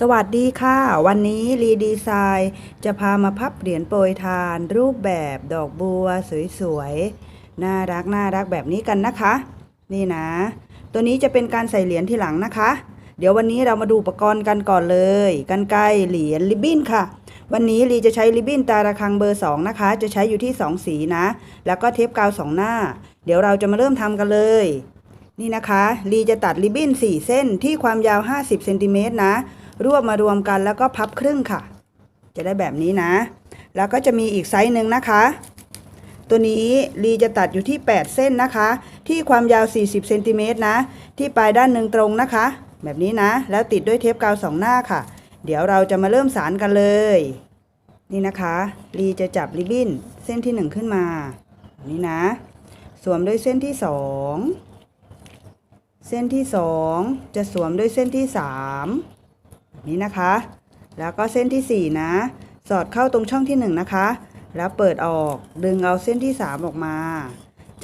สวัสดีค่ะ วันนี้รีดีไซน์จะพามาพับเหรียญโปรยทาน รูปแบบดอกบัวสวยๆ น่ารักน่ารักแบบนี้กันนะคะ นี่นะ ตัวนี้จะเป็นการใส่เหรียญที่หลังนะคะ เดี๋ยววันนี้เรามาดูอุปกรณ์กันก่อนเลยกันไกรเหรียญริบบิ้นค่ะ วันนี้รีจะใช้ริบบิ้นตาระคังเบอร์ 2 นะคะ จะใช้อยู่ที่ 2 สีนะ แล้วก็เทปกาว 2 หน้า เดี๋ยวเราจะมาเริ่มทำกันเลยนี่นะคะรีจะตัดริบบิ้น4 เส้นที่ความยาว 50เซนติเมตรนะ รวบมารวมกันแล้วก็พับครึ่งค่ะ จะได้แบบนี้นะ แล้วก็จะมีอีกไซส์หนึ่งนะคะ ตัวนี้รีจะตัดอยู่ที่ 8 เส้นนะคะ ที่ความยาว 40เซนติเมตรนะ ที่ปลายด้านหนึ่งตรงนะคะ แบบนี้นะ แล้วติดด้วยเทปกาวสองหน้าค่ะ เดี๋ยวเราจะมาเริ่มสารกันเลย นี่นะคะรีจะจับริบบิ้นเส้นที่ 1 ขึ้นมาแบบนี้นะ สวมด้วยเส้นที่ 2 เส้นที่ 2 จะสวมด้วยเส้นที่3แบบ นี้นะคะ แล้วก็เส้นที่ 4 นะ สอดเข้าตรงช่องที่ 1 นะคะ แล้วเปิดออกดึงเอาเส้นที่ 3 ออกมา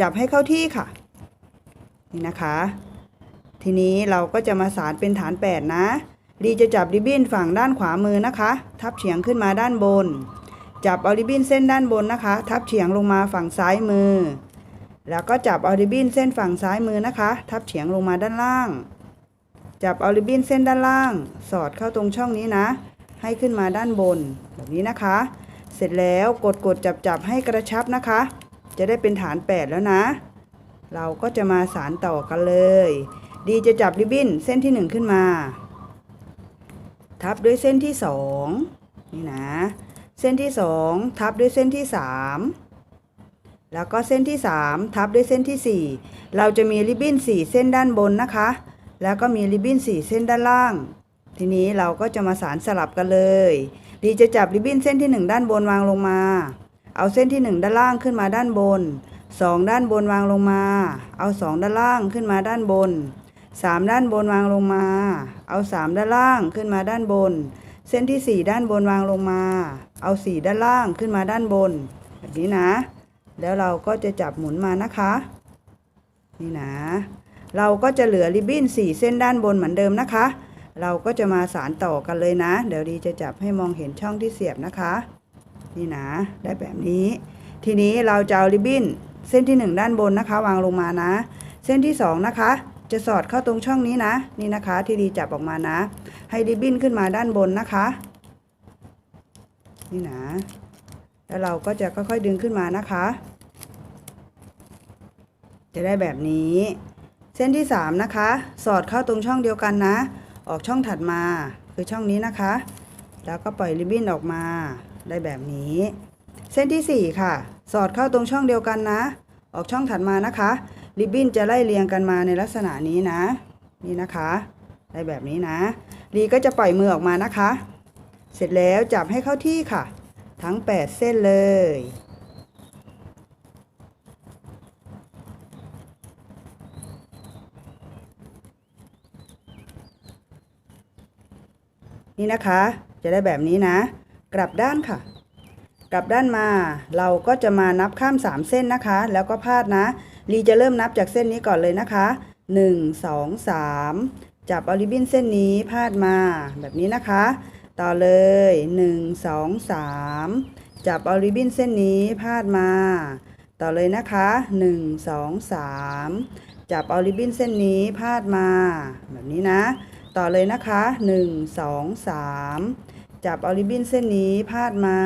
จับให้เข้าที่ค่ะ นี่นะคะ ทีนี้เราก็จะมาสารเป็นฐาน 8 นะดีจะจับริบบิ้นฝั่งด้านขวามือนะคะ ทับเฉียงขึ้นมาด้านบน จับเอาริบบิ้นเส้นด้านบนนะคะ ทับเฉียงลงมาฝั่งซ้ายมือ แล้วก็จับเอาริบบิ้นเส้นฝั่งซ้ายมือนะคะ ทับเฉียงลงมาด้านล่าง จับเอาริบบิ้นเส้นด้านล่าง สอดเข้าตรงช่องนี้นะ ให้ขึ้นมาด้านบนแบบนี้นะคะ เสร็จแล้วกดกดจับจับให้กระชับนะคะ จะได้เป็นฐาน 8 แล้วนะ เราก็จะมาสารต่อกันเลย ดีจะจับริบบิ้นเส้นที่ 1 ขึ้นมา ทับด้วยเส้นที่ 2 นี่นะ เส้นที่ 2 ทับด้วยเส้นที่ 3แล้วก็เส้นที่ 3 ทับด้วยเส้นที่ 4 เราจะมีริบบิ้น 4 เส้นด้านบนนะคะ แล้วก็มีริบบิ้น4 เส้นด้านล่าง ทีนี้เราก็จะมาสารสลับกันเลยดีจะจับริบบิ้นเส้นที่ 1 ด้านบนวางลงมา เอาเส้นที่ 1 ด้านล่างขึ้นมาด้านบน 2 ด้านบนวางลงมา เอา 2 ด้านล่างขึ้นมาด้านบน 3 ด้านบนวางลงมา เอา 3 ด้านล่างขึ้นมาด้านบน เส้นที่ 4 ด้านบนวางลงมา เอา 4 ด้านล่างขึ้นมาด้านบน แบบนี้นะ แล้วเราก็จะจับหมุนมานะคะ นี่นะ เราก็จะเหลือริบบิ้น 4 เส้นด้านบนเหมือนเดิมนะคะ เราก็จะมาสารต่อกันเลยนะ เดี๋ยวดีจะจับให้มองเห็นช่องที่เสียบนะคะ นี่นะ ได้แบบนี้ ทีนี้เราจะเอาริบบิ้นเส้นที่ 1 ด้านบนนะคะ วางลงมานะ เส้นที่ 2 นะคะ จะสอดเข้าตรงช่องนี้นะ นี่นะคะ ที่ดีจับออกมานะ ให้ริบบิ้นขึ้นมาด้านบนนะคะ นี่นะ แล้วเราก็จะค่อยๆดึงขึ้นมานะคะ จะได้แบบนี้ เส้นที่ 3 นะคะ สอดเข้าตรงช่องเดียวกันนะ ออกช่องถัดมาคือช่องนี้นะคะ แล้วก็ปล่อยริบบิ้นออกมาได้แบบนี้ เส้นที่ 4 ค่ะ สอดเข้าตรงช่องเดียวกันนะ ออกช่องถัดมานะคะ ริบบิ้นจะไล่เรียงกันมาในลักษณะนี้นะ นี่นะคะ ได้แบบนี้นะรีก็จะปล่อยมือออกมานะคะ เสร็จแล้วจับให้เข้าที่ค่ะ ทั้ง 8 เส้นเลย นี่นะคะ จะได้แบบนี้นะ กลับด้านค่ะ กลับด้านมา เราก็จะมานับข้าม 3 เส้นนะคะ แล้วก็พาดนะลีจะเริ่มนับจากเส้นนี้ก่อนเลยนะคะ 1 2 3 จับเอาริบบิ้นเส้นนี้พาดมาแบบนี้นะคะ ต่อเลย 1 2 3 จับเอาริบบิ้นเส้นนี้พาดมา ต่อเลยนะคะ 1 2 3 จับเอาริบบิ้นเส้นนี้พาดมา แบบนี้นะ ต่อเลยนะคะ 1 2 3 จับเอาริบบิ้นเส้นนี้พาดมา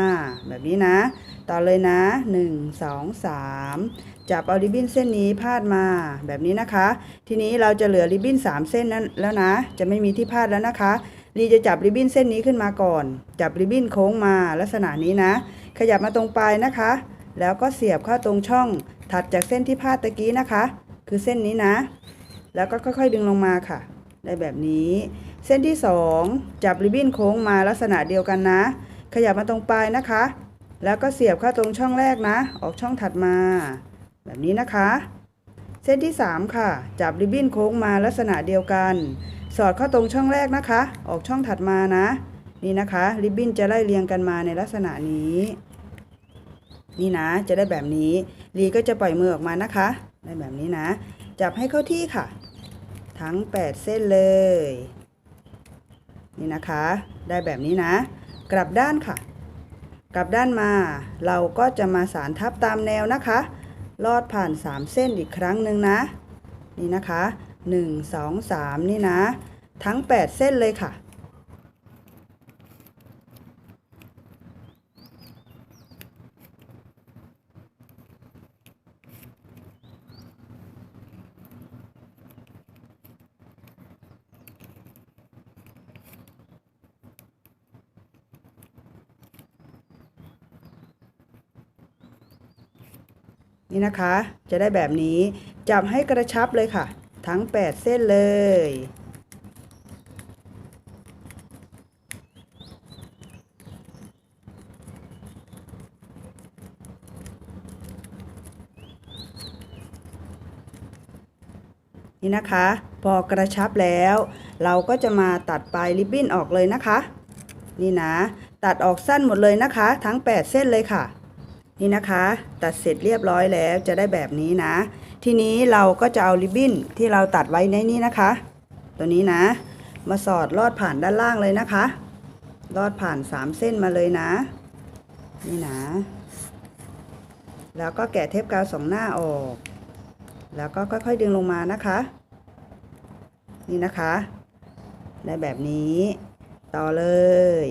แบบนี้นะ ต่อเลยนะ 1 2 3 จับเอาริบบิ้นเส้นนี้พาดมาแบบนี้นะคะ ทีนี้เราจะเหลือริบบิ้น3 เส้นนั้นแล้วนะ จะไม่มีที่พาดแล้วนะคะลีจะจับริบบิ้นเส้นนี้ขึ้นมาก่อน จับริบบิ้นโค้งมาลักษณะนี้นะ ขยับมาตรงปลายนะคะ แล้วก็เสียบเข้าตรงช่อง ถัดจากเส้นที่พาดตะกี้นะคะ คือเส้นนี้นะ แล้วก็ค่อยๆดึงลงมาค่ะ ได้แบบนี้ เส้นที่ 2 จับริบบิ้นโค้งมาลักษณะเดียวกันนะ ขยับมาตรงปลายนะคะ แล้วก็เสียบเข้าตรงช่องแรกนะ ออกช่องถัดมา แบบนี้นะคะ เส้นที่ 3 ค่ะ จับริบบิ้นโค้งมาลักษณะเดียวกัน สอดเข้าตรงช่องแรกนะคะ ออกช่องถัดมานะ นี่นะคะ ริบบิ้นจะไล่เรียงกันมาในลักษณะนี้ นี่นะ จะได้แบบนี้ลีก็จะปล่อยมือออกมานะคะ ได้แบบนี้นะ จับให้เข้าที่ค่ะ ทั้ง 8 เส้นเลย นี่นะคะ ได้แบบนี้นะ กลับด้านค่ะ กลับด้านมา เราก็จะมาสารทับตามแนวนะคะ ลอดผ่าน 3 เส้นอีกครั้งหนึ่งนะ นี่นะคะ 1 2 3 นี่นะ ทั้ง 8 เส้นเลยค่ะ นี่นะคะ จะได้แบบนี้ จับให้กระชับเลยค่ะ ทั้ง 8 เส้นเลย นี่นะคะ พอกระชับแล้ว เราก็จะมาตัดปลายริบบิ้นออกเลยนะคะ นี่นะ ตัดออกสั้นหมดเลยนะคะ ทั้ง 8 เส้นเลยค่ะ นี่นะคะ ตัดเสร็จเรียบร้อยแล้วจะได้แบบนี้นะ ทีนี้เราก็จะเอาริบบิ้นที่เราตัดไว้ในนี้นะคะ ตัวนี้นะ มาสอดลอดผ่านด้านล่างเลยนะคะ ลอดผ่าน3เส้นมาเลยนะ นี่นะ แล้วก็แกะเทปกาวสองหน้าออก แล้วก็ค่อยๆดึงลงมานะคะ นี่นะคะ ได้แบบนี้ ต่อเลย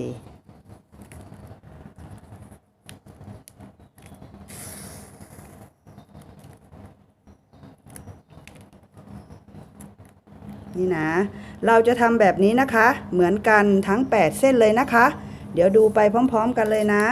นี่นะ เราจะทำแบบนี้นะคะ เหมือนกันทั้ง 8 เส้นเลยนะคะ เดี๋ยวดูไปพร้อม ๆ กันเลยนะ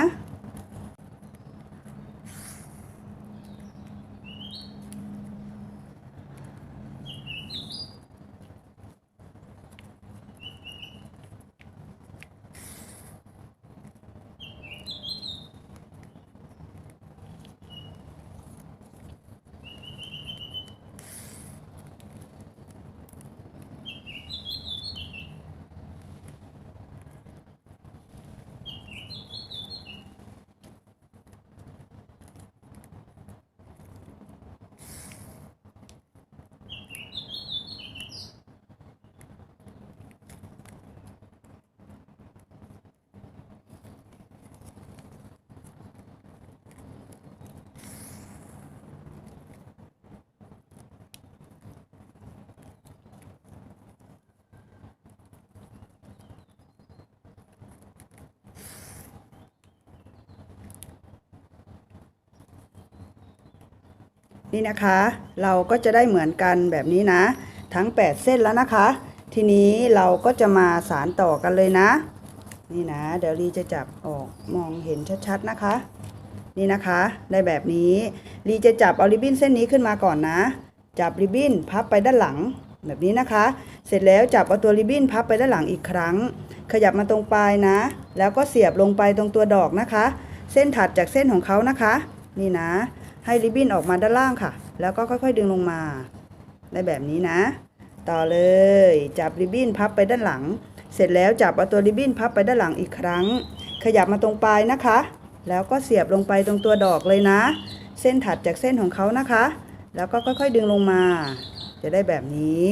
นี่นะคะ เราก็จะได้เหมือนกันแบบนี้นะ ทั้ง 8 เส้นแล้วนะคะ ทีนี้เราก็จะมาสารต่อกันเลยนะ นี่นะ เดี๋ยวลีจะจับออกมองเห็นชัดๆนะคะ นี่นะคะได้แบบนี้ลีจะจับเอาริบบิ้นเส้นนี้ขึ้นมาก่อนนะ จับริบบิ้นพับไปด้านหลังแบบนี้นะคะ เสร็จแล้วจับเอาตัวริบบิ้นพับไปด้านหลังอีกครั้ง ขยับมาตรงปลายนะ แล้วก็เสียบลงไปตรงตัวดอกนะคะ เส้นถัดจากเส้นของเขานะคะ นี่นะ ให้ริบบิ้นออกมาด้านล่างค่ะ แล้วก็ค่อยๆ ดึงลงมาได้แบบนี้นะ ต่อเลยจับริบบิ้นพับไปด้านหลัง เสร็จแล้วจับเอาตัวริบบิ้นพับไปด้านหลังอีกครั้ง ขยับมาตรงปลายนะคะ แล้วก็เสียบลงไปตรงตัวดอกเลยนะ เส้นถัดจากเส้นของเขานะคะ แล้วก็ค่อยๆ ดึงลงมา จะได้แบบนี้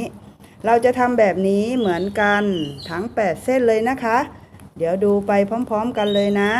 เราจะทำแบบนี้เหมือนกันทั้ง 8 เส้นเลยนะคะ เดี๋ยวดูไปพร้อม ๆ กันเลยนะ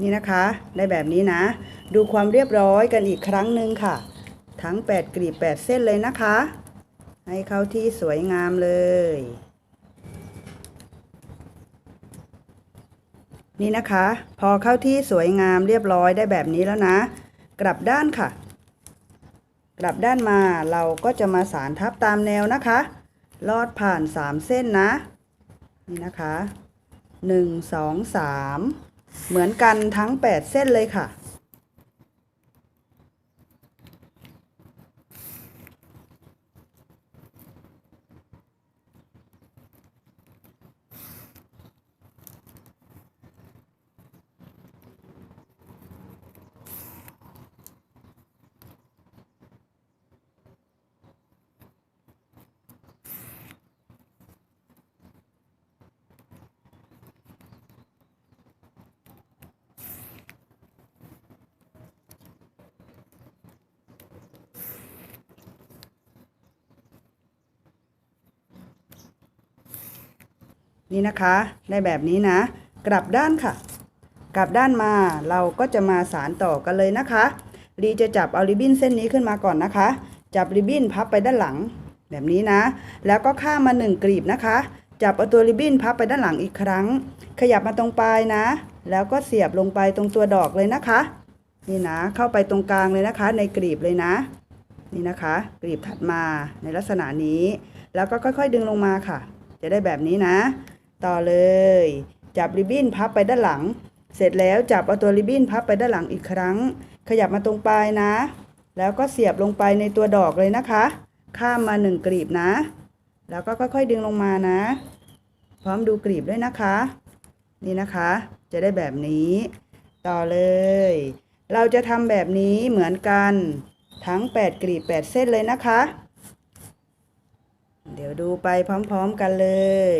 นี่นะคะ ได้แบบนี้นะ ดูความเรียบร้อยกันอีกครั้งหนึ่งค่ะ ทั้ง 8กลีบ8 เส้นเลยนะคะ ให้เข้าที่สวยงามเลย นี่นะคะ พอเข้าที่สวยงามเรียบร้อยได้แบบนี้แล้วนะ กลับด้านค่ะ กลับด้านมาเราก็จะมาสารทับตามแนวนะคะ ลอดผ่าน 3 เส้นนะ นี่นะคะ 1 2 3 เหมือนกันทั้ง 8 เส้นเลยค่ะ นี่นะคะ ได้แบบนี้นะ กลับด้านค่ะ กลับด้านมาเราก็จะมาสารต่อกันเลยนะคะรีจะจับเอาริบบิ้นเส้นนี้ขึ้นมาก่อนนะคะ จับริบบิ้นพับไปด้านหลัง แบบนี้นะ แล้วก็ข้ามมาหนึ่งกลีบนะคะ จับเอาตัวริบบิ้นพับไปด้านหลังอีกครั้ง ขยับมาตรงปลายนะ แล้วก็เสียบลงไปตรงตัวดอกเลยนะคะ นี่นะ เข้าไปตรงกลางเลยนะคะ ในกลีบเลยนะ นี่นะคะ กลีบถัดมาในลักษณะนี้ แล้วก็ค่อย ๆ ดึงลงมาค่ะ จะได้แบบนี้นะ ต่อเลย จับริบบิ้นพับไปด้านหลัง เสร็จแล้วจับเอาตัวริบบิ้นพับไปด้านหลังอีกครั้ง ขยับมาตรงปลายนะ แล้วก็เสียบลงไปในตัวดอกเลยนะคะ ข้ามมาหนึ่งกลีบนะ แล้วก็ค่อยๆดึงลงมานะ พร้อมดูกลีบด้วยนะคะ นี่นะคะ จะได้แบบนี้ ต่อเลย เราจะทำแบบนี้เหมือนกันทั้ง 8 กลีบ 8 เส้นเลยนะคะ เดี๋ยวดูไปพร้อมๆกันเลย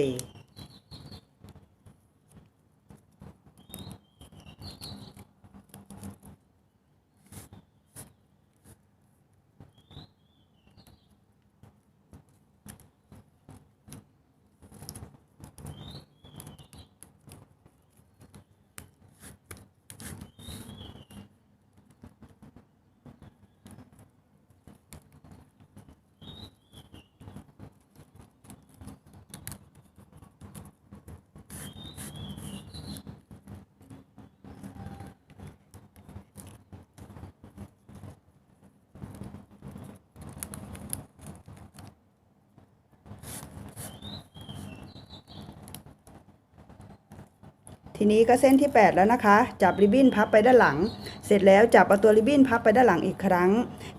ทีนี้ก็เส้นที่ 8 แล้วนะคะ จับริบบิ้นพับไปด้านหลัง เสร็จแล้วจับเอาตัวริบบิ้นพับไปด้านหลังอีกครั้ง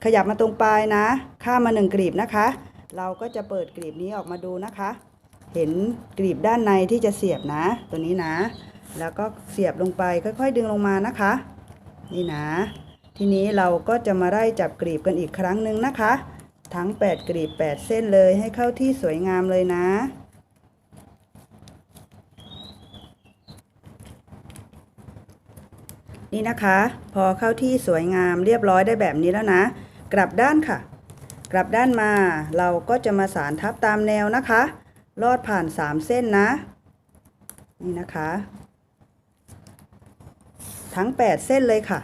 ขยับมาตรงปลายนะ ข้ามมาหนึ่งกลีบนะคะ เราก็จะเปิดกลีบนี้ออกมาดูนะคะ เห็นกลีบด้านในที่จะเสียบนะ ตัวนี้นะ แล้วก็เสียบลงไปค่อยๆ ดึงลงมานะคะ นี่นะ ทีนี้เราก็จะมาไล่จับกลีบกันอีกครั้งหนึ่งนะคะ ทั้ง 8 กลีบ 8 เส้นเลยให้เข้าที่สวยงามเลยนะ นี่นะคะ พอเข้าที่สวยงามเรียบร้อยได้แบบนี้แล้วนะ กลับด้านค่ะ กลับด้านมาเราก็จะมาสารทับตามแนวนะคะ ลอดผ่าน 3 เส้นนะ นี่นะคะ ทั้ง 8 เส้นเลยค่ะ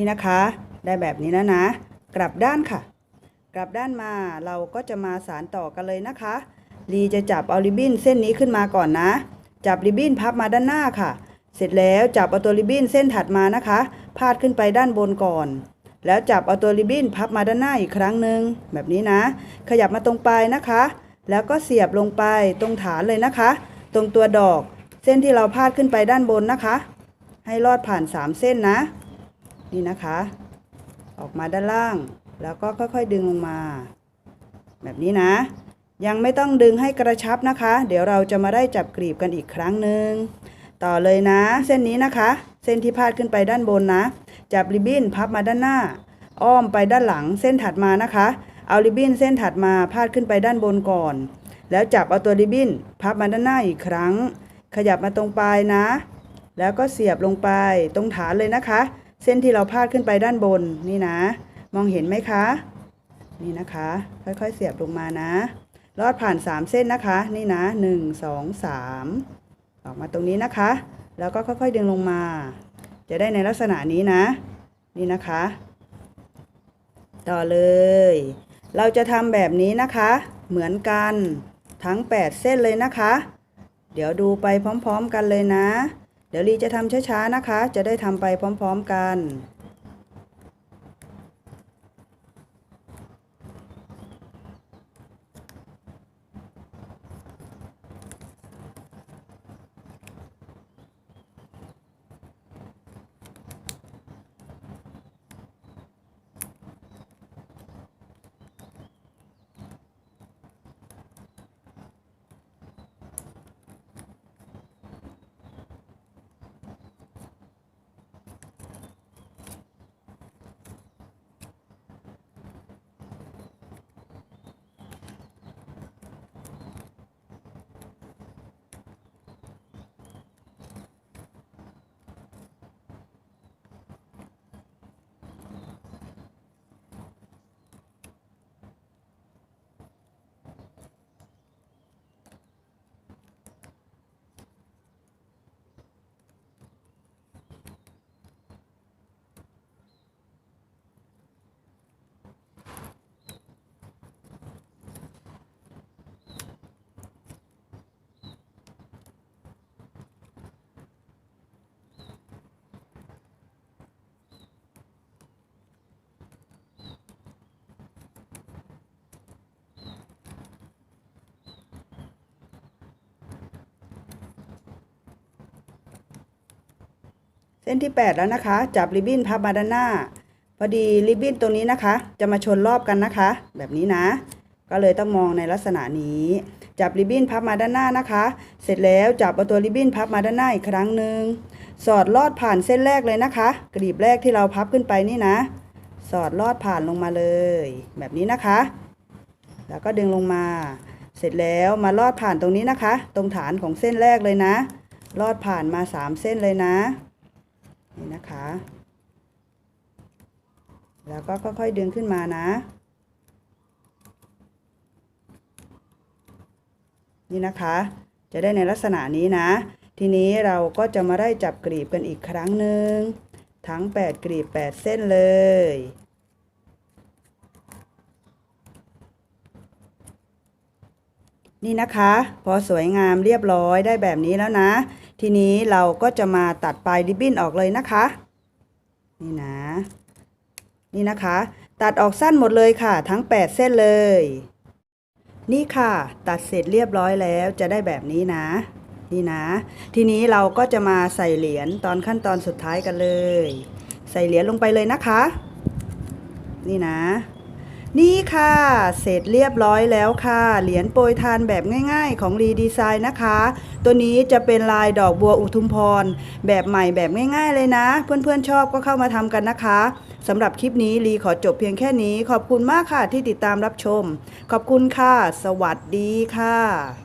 นี่นะคะ ได้แบบนี้แล้วนะ กลับด้านค่ะ กลับด้านมาเราก็จะมาสารต่อกันเลยนะคะลีจะจับเอาริบบิ้นเส้นนี้ขึ้นมาก่อนนะ จับริบบิ้นพับมาด้านหน้าค่ะ เสร็จแล้วจับเอาตัวริบบิ้นเส้นถัดมานะคะ พาดขึ้นไปด้านบนก่อน แล้วจับเอาตัวริบบิ้นพับมาด้านหน้าอีกครั้งหนึ่งแบบนี้นะ ขยับมาตรงปลายนะคะ แล้วก็เสียบลงไปตรงฐานเลยนะคะ ตรงตัวดอก เส้นที่เราพาดขึ้นไปด้านบนนะคะ ให้ลอดผ่าน 3 เส้นนะ นี่นะคะ ออกมาด้านล่าง แล้วก็ค่อยๆดึงลงมา แบบนี้นะ ยังไม่ต้องดึงให้กระชับนะคะ เดี๋ยวเราจะมาได้จับกลีบกันอีกครั้งหนึ่งต่อเลยนะ เส้นนี้นะคะ เส้นที่พาดขึ้นไปด้านบนนะ จับริบบิ้นพับมาด้านหน้า อ้อมไปด้านหลังเส้นถัดมานะคะ เอาริบบิ้นเส้นถัดมาพาดขึ้นไปด้านบนก่อน แล้วจับเอาตัวริบบิ้นพับมาด้านหน้าอีกครั้ง ขยับมาตรงปลายนะ แล้วก็เสียบลงไปตรงฐานเลยนะคะ เส้นที่เราพาดขึ้นไปด้านบนนี่นะ มองเห็นไหมคะ นี่นะคะ ค่อยๆเสียบลงมานะลอดผ่าน 3 เส้นนะคะ นี่นะ 1 2 3 ออกมาตรงนี้นะคะ แล้วก็ค่อยๆดึงลงมา จะได้ในลักษณะนี้นะ นี่นะคะ ต่อเลย เราจะทำแบบนี้นะคะ เหมือนกันทั้ง 8 เส้นเลยนะคะ เดี๋ยวดูไปพร้อมๆกันเลยนะ เดี๋ยวลีจะทำช้าๆนะคะ จะได้ทำไปพร้อมๆกัน ส้นที่ 8 แล้วนะคะ จับริบบิ้นพับมาด้านหน้า พอดีริบบิ้นตรงนี้นะคะ จะมาชนรอบกันนะคะ แบบนี้นะ ก็เลยต้องมองในลักษณะนี้ จับริบบิ้นพับมาด้านหน้านะคะ เสร็จแล้วจับเอาตัวริบบิ้นพับมาด้านหน้าอีกครั้งหนึ่งสอดลอดผ่านเส้นแรกเลยนะคะ กรีบแรกที่เราพับขึ้นไปนี่นะ สอดลอดผ่านลงมาเลย แบบนี้นะคะ แล้วก็ดึงลงมา เสร็จแล้วมาลอดผ่านตรงนี้นะคะ ตรงฐานของเส้นแรกเลยนะ ลอดผ่านมาสามเส้นเลยนะ นี่นะคะ แล้วก็ค่อยๆดึงขึ้นมานะ นี่นะคะ จะได้ในลักษณะนี้นะ ทีนี้เราก็จะมาได้จับกรีบกันอีกครั้งหนึ่งทั้ง 8กรีบ 8 เส้นเลยนี่นะคะ พอสวยงามเรียบร้อยได้แบบนี้แล้วนะ ทีนี้เราก็จะมาตัดปลายริบบิ้นออกเลยนะคะ นี่นะ นี่นะคะ ตัดออกสั้นหมดเลยค่ะ ทั้ง 8 เส้นเลย นี่ค่ะ ตัดเสร็จเรียบร้อยแล้วจะได้แบบนี้นะ นี่นะ ทีนี้เราก็จะมาใส่เหรียญตอนขั้นตอนสุดท้ายกันเลย ใส่เหรียญลงไปเลยนะคะ นี่นะ นี่ค่ะ เสร็จเรียบร้อยแล้วค่ะ เหรียญโปรยทานแบบง่ายๆ ของรีดีไซน์นะคะ ตัวนี้จะเป็นลายดอกบัวอุทุมพร แบบใหม่แบบง่าย ๆ เลยนะ เพื่อนๆชอบก็เข้ามาทำกันนะคะสำหรับคลิปนี้รีขอจบเพียงแค่นี้ ขอบคุณมากค่ะที่ติดตามรับชม ขอบคุณค่ะ สวัสดีค่ะ